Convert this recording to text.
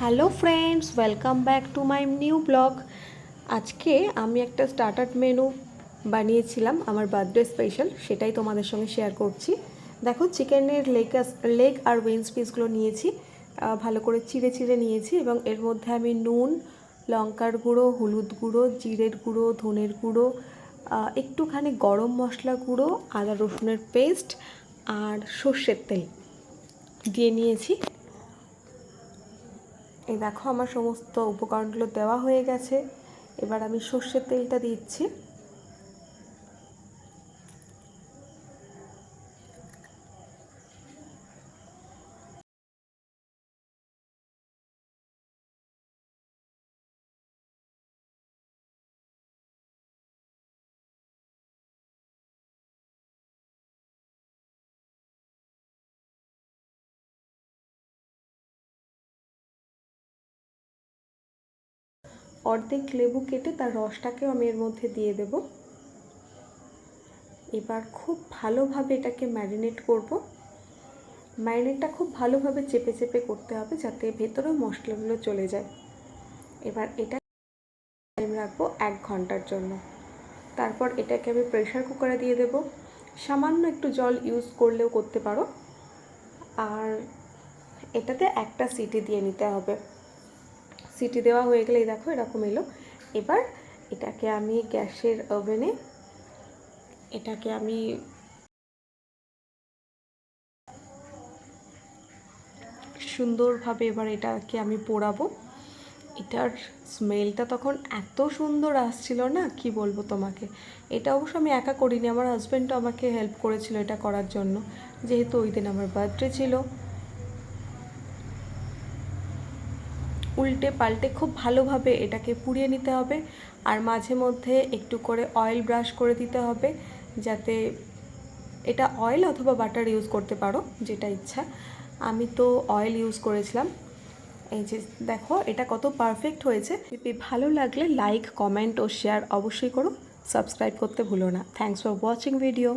Hello friends welcome back to my new blog আজকে আমি একটা স্টার্টার মেনু বানিয়েছিলাম, আমার বার্থডে স্পেশাল সেটাই তোমাদের সঙ্গে শেয়ার করছি। দেখো চিকেনের লেগ লেগ আর উইংস পিসগুলো নিয়েছি ভালো করে চিড়ে চিড়ে নিয়েছি এবং এর মধ্যে আমি নুন লঙ্কার গুঁড়ো, হলুদ গুঁড়ো, জিরের গুঁড়ো, ধনের গুঁড়ো একটুখানি গরম মশলা গুঁড়ো, আদা রসুনের পেস্ট আর সর্ষের তেল দিয়ে নিয়েছি। এই দেখো আমার সমস্ত উপকরণগুলো দেওয়া হয়ে গেছে। এবার আমি সর্ষের তেলটা দিচ্ছি। অর্ধেক লেবু কেটে তার রসটাকেও আমি এর মধ্যে দিয়ে দেব। এবার খুব ভালোভাবে এটাকে ম্যারিনেট করব। ম্যারিনেটটা খুব ভালোভাবে চেপে চেপে করতে হবে যাতে ভেতরেও মশলাগুলো চলে যায়। এবার এটা টাইম রাখব এক ঘণ্টার জন্য। তারপর এটাকে আমি প্রেশার কুকারে দিয়ে দেব। সামান্য একটু জল ইউজ করলেও করতে পারো। আর এটাতে একটা সিটি দিয়ে নিতে হবে। সিটি দেওয়া হয়ে গেলে দেখো এরকম এলো। এবার এটাকে আমি গ্যাসের ওভেনে, এটাকে আমি সুন্দরভাবে এবার এটাকে আমি পোড়াবো। এটার স্মেলটা তখন এত সুন্দর আসছিল না, কি বলব তোমাকে? এটা অবশ্য আমি একা করিনি, আমার হাজব্যান্ডও আমাকে হেল্প করেছিল এটা করার জন্য। যেহেতু ওই দিন আমার বার্থডে ছিল। উল্টে পাল্টে খুব ভালোভাবে এটাকে পুড়িয়ে নিতে হবে আর মাঝে মধ্যে একটু করে অয়েল ব্রাশ করে দিতে হবে যাতে এটা অয়েল অথবা বাটার ইউজ করতে পারো, যেটা ইচ্ছা। আমি তো অয়েল ইউজ করেছিলাম। এই যে দেখো, এটা কত পারফেক্ট হয়েছে। ভালো লাগলে লাইক কমেন্ট ও শেয়ার অবশ্যই করো। সাবস্ক্রাইব করতে ভুলো না। Thanks for watching video